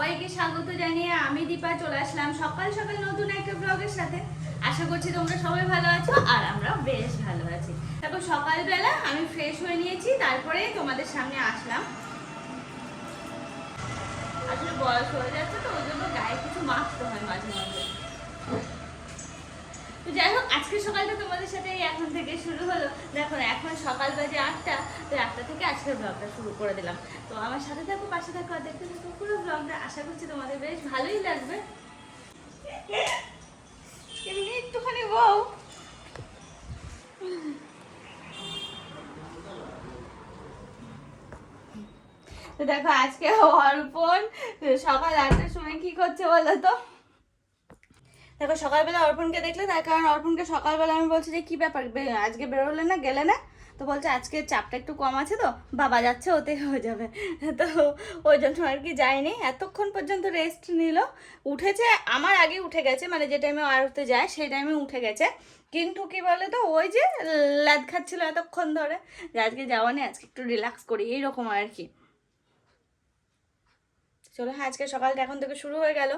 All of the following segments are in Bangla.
সবাইকে স্বাগত জানিয়ে আমি দীপা চলে আসলাম। সকাল সকাল নতুন একটা ব্লগের সাথে। আশা করছি তোমরা সবাই ভালো আছো আর আমরা বেশ ভালো আছি। তারপর সকালবেলা আমি ফ্রেশ হয়ে নিয়েছি, তারপরে তোমাদের সামনে আসলাম। আসলে বয়স হয়ে যাচ্ছে তো, ওই জন্য গায়ে কিছু মাখতে হয় মাঝে মাঝে আজকে সকালটা তোমাদের সাথে এখন থেকে শুরু হলো। দেখো, এখন সকাল বাজে আটটা, তো আটটা থেকে আজকের ব্লগটা শুরু করে দিলাম। তো আমার সাথে থাকো, পাশে থাকো আর দেখতে থাকো পুরো ব্লগটা আশা করছি তোমাদের বেশ ভালোই লাগবে। একটুখানি বউ। দেখো, আজকে অর্পণ সকাল আটটার সময় কি করছে বলো তো? দেখো, সকালবেলা অর্পণকে দেখলে, তার কারণ অর্পণকে সকালবেলা আমি বলছি যে, কি ব্যাপার? আজকে বেরোলে না? গেলে না? তো বলছে, আজকে চাপটা একটু কম আছে তো। বাবা যাচ্ছে, ওতে হয়ে যাবে। তো ওই জন্য আর কি যায়নি। এতক্ষণ পর্যন্ত রেস্ট নিল। উঠেছে, আমার আগে উঠে গেছে মানে যে টাইমে আড়তে যায়, সেই টাইমে উঠে গেছে। কিন্তু কি বলে তো ওই যে লাদ খাচ্ছিল এতক্ষণ ধরে যে, আজকে যাওয়া নেই, আজকে একটু রিল্যাক্স করি। এইরকম আর কি। চলো হ্যাঁ আজকে সকালটা এখন থেকে শুরু হয়ে গেল।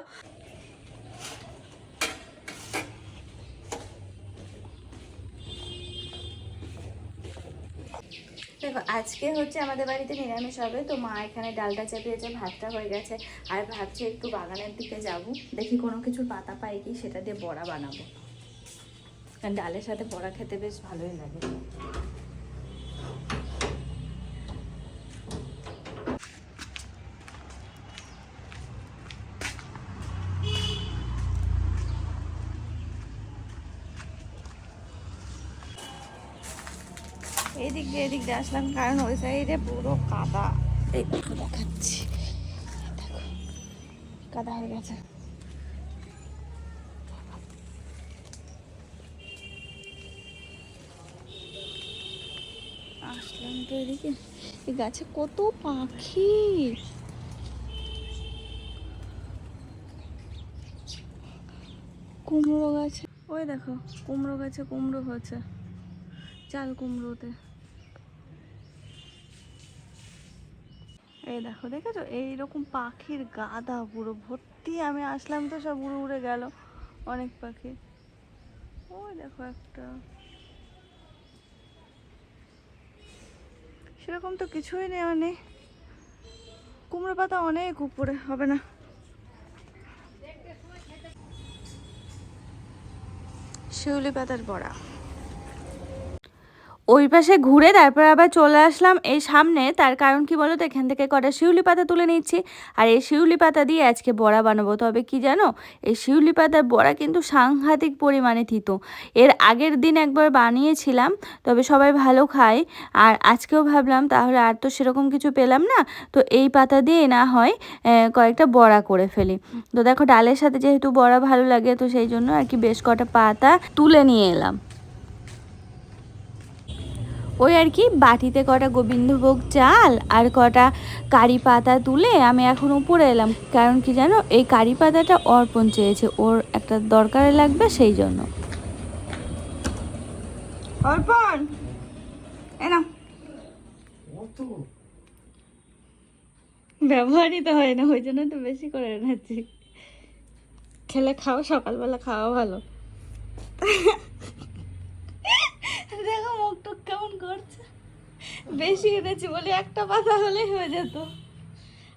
দেখো আজকে হচ্ছে আমাদের বাড়িতে নিরামিষ হবে, তো মা এখানে ডালটা চাপিয়েছে, ভাতটা হয়ে গেছে, আর ভাবছি একটু বাগানের দিকে যাব। দেখি কোনো কিছু পাতা পাই কি, সেটা দিয়ে বড়া বানাবো। কারণ ডালের সাথে বড়া খেতে বেশ ভালোই লাগে। এদিক দিয়ে এদিক দিয়ে আসলাম, কারণ ওই সাইডে পুরো কাদা। দেখো, দেখাচ্ছি। কাদা হয়ে গেছে। আসলাম তো এদিকে। এই গাছে কত পাখি। কুমড়ো গাছে। ওই দেখো, কুমড়ো গাছে কুমড়ো হচ্ছে চাল কুমড়োতে। এই দেখো, দেখেছ? এইরকম পাখির গাদা পুরো ভর্তি। আমি আসলাম তো, সব উড়ে উড়ে গেল। অনেক পাখি। ওই দেখো একটা। সেরকম তো কিছুই নেই নেই। কুমড়ো পাতা অনেক উপরে, হবে না? শিউলি পাতার বড়া। ওই পাশে ঘুরে তারপর আবার চলে আসলাম এই সামনে। তার কারণ কি বলো তো এখান থেকে কটা শিউলি পাতা তুলে নিচ্ছি। আর এই শিউলি পাতা দিয়ে আজকে বড়া বানাবো। তবে কি জানো? এই শিউলি পাতার বড়া কিন্তু সাংঘাতিক পরিমাণে থিত এর আগের দিন একবার বানিয়েছিলাম, তবে সবাই ভালো খায়। আর আজকেও ভাবলাম, তাহলে আর তো সেরকম কিছু পেলাম না। তো এই পাতা দিয়ে না হয় কয়েকটা বড়া করে ফেলি। তো দেখো, ডালের সাথে যেহেতু বড়া ভালো লাগে, তো সেই জন্য আর কি বেশ কটা পাতা তুলে নিয়ে এলাম। ওই আর কি, বাটিতে কটা গোবিন্দভোগ চাল আর কটা কারি পাতা তুলে আমি এখন উপরে এলাম। কারণ কি জানো, এই কারি পাতাটা অর্পণ চেয়েছে, ওর একটা দরকারে লাগবে সেই জন্য। অর্পণ ব্যবহারই তো হয় না, ওই জন্য তো বেশি করে খেলে খাও, সকালবেলা খাওয়া ভালো। করছে? বেশি এনেছি বলে একটা পাতা হলেই হয়ে যেত।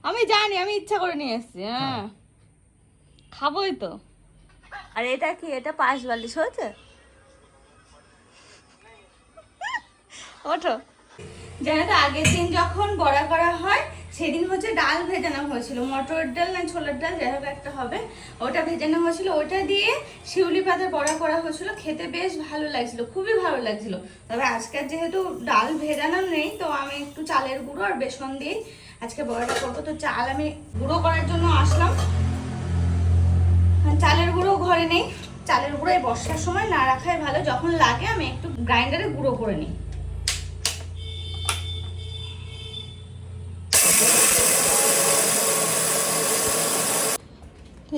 আমি জানি আমি ইচ্ছা করে নিয়ে এসেছি হ্যাঁ। খাবোই তো। আর এটা কি এটা পাশ বালিশ হয়েছে? ওঠো। জানো তো আগের দিন যখন বড়া করা হয় সেদিন হচ্ছে ডাল ভেজানো হয়েছিল। মটর ডাল না ছোলার ডাল, যাই হোক একটা হবে। ওটা ভেজানো হয়েছিল। ওটা দিয়ে শিউলি পাতার বড়া করা হয়েছিল। খেতে বেশ ভালো লাগছিল, খুবই ভালো লাগছিল। তবে আজকের যেহেতু ডাল ভেজানো নেই, তো আমি একটু চালের গুঁড়ো আর বেসন দিয়েই আজকে বড়াটা করব। তো চাল আমি গুঁড়ো করার জন্য আসলাম। চালের গুঁড়ো ঘরে নেই। চালের গুঁড়ো এই বর্ষার সময় না রাখাই ভালো। যখন লাগে আমি একটু গ্রাইন্ডারে গুঁড়ো করে নিই।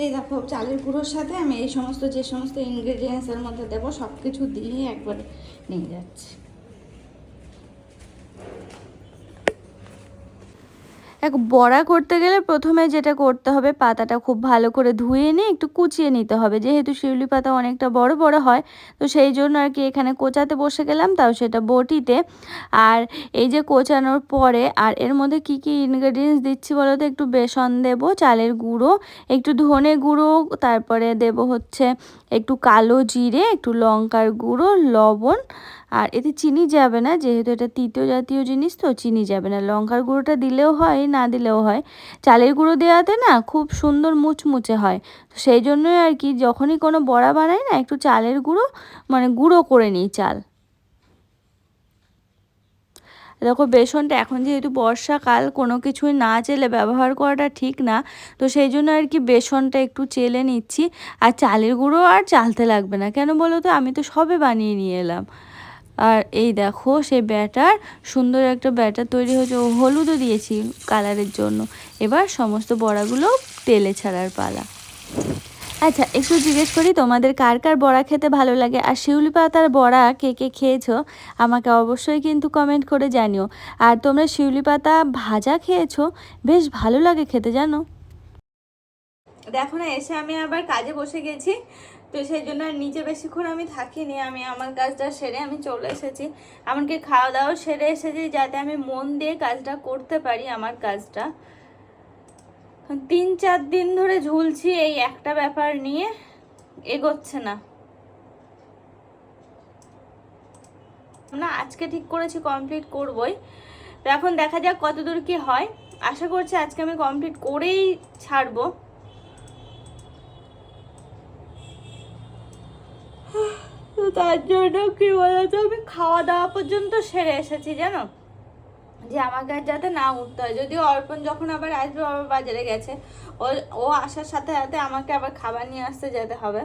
এই দেখো, চালের গুঁড়োর সাথে আমি এই সমস্ত যে সমস্ত ইনগ্রেডিয়েন্টসের মধ্যে দেবো সব কিছু দিয়ে একবার নিয়ে যাচ্ছি। দেখো, বড়া করতে গেলে প্রথমে যেটা করতে হবে, পাতাটা খুব ভালো করে ধুয়ে নিয়ে একটু কুচিয়ে নিতে হবে। যেহেতু শিউলি পাতা অনেকটা বড় বড় হয়, তো সেই জন্য আর কি এখানে কোচাতে বসে গেলাম, তাও সেটা বটিতে। আর এই যে কোচানোর পরে, আর এর মধ্যে কি কি ইনগ্রেডিয়েন্টস দিচ্ছি বলো তো একটু বেসন দেব, চালের গুঁড়ো, একটু ধনে গুঁড়ো, তারপরে দেব হচ্ছে একটু কালো জিরে, একটু লঙ্কার গুঁড়ো, লবণ আর এতে চিনি যাবে না, যেহেতু এটা তৃতীয় জাতীয় জিনিস তো চিনি যাবে না। লঙ্কার গুঁড়োটা দিলেও হয়, না দিলেও হয়। চালের গুঁড়ো দেওয়াতে না খুব সুন্দর মুচমুচে হয়। তো সেই জন্যই আর কি, যখনই কোনো বড়া বানাই না, একটু চালের গুঁড়ো মানে গুঁড়ো করে নিই চাল। দেখো বেসনটা এখন যেহেতু বর্ষাকাল, কোনো কিছুই না চেলে ব্যবহার করাটা ঠিক না। তো সেই জন্য আর কি বেসনটা একটু চেলে নিচ্ছি। আর চালের গুঁড়ো আর চালতে লাগবে না। কেন বলো তো? আমি তো সবে বানিয়ে নিয়ে এলাম। আর এই দেখো, সেই ব্যাটার সুন্দর একটা ব্যাটার তৈরি হয়েছে। ও হলুদও দিয়েছি কালারের জন্য। এবার সমস্ত বড়াগুলো তেলে ছাড়ার পালা। আচ্ছা একটু জিজ্ঞেস করি, তোমাদের কার কার বড়া খেতে ভালো লাগে? আর শিউলি পাতার বড়া কে কে খেয়েছো? আমাকে অবশ্যই কিন্তু কমেন্ট করে জানিও। আর তোমরা শিউলি পাতা ভাজা খেয়েছো? বেশ ভালো লাগে খেতে, জানো? দেখো না, এসে আমি আবার কাজে বসে গেছি। তো সেই জন্য আর নিচে বেশিক্ষণ আমি থাকিনি, আমি আমার কাজটা সেরে আমি চলে এসেছি। এমনকি খাওয়া দাওয়া সেরে এসেছি যাতে আমি মন দিয়ে কাজটা করতে পারি আমার কাজটা। তিন চার দিন ধরে ঝুলছি, এই একটা ব্যাপার নিয়ে এগোচ্ছে না। না, আজকে ঠিক করেছি কমপ্লিট করবই। তো এখন দেখা যাক কতদূর কি হয়। আশা করছি আজকে আমি কমপ্লিট করেই ছাড়বো। তার জন্য কি বলতো? আমি খাওয়া দাওয়া পর্যন্ত সেরে এসেছি, জানো? যে আমাকে আর যাতে না উঠতে হয়। যদিও অর্পণ যখন আবার আসবে আবার বাজারে গেছে। ও ও আসার সাথে সাথে আমাকে আবার খাবার নিয়ে আসতে যেতে হবে।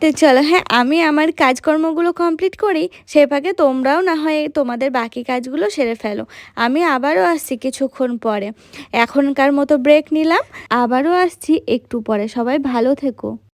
তো চলো হ্যাঁ আমি আমার কাজকর্মগুলো কমপ্লিট করি। সে ফাঁকে তোমরাও না হয় তোমাদের বাকি কাজগুলো সেরে ফেলো। আমি আবারও আসছি কিছুক্ষণ পরে। এখনকার মতো ব্রেক নিলাম। আবারও আসছি একটু পরে। সবাই ভালো থেকো।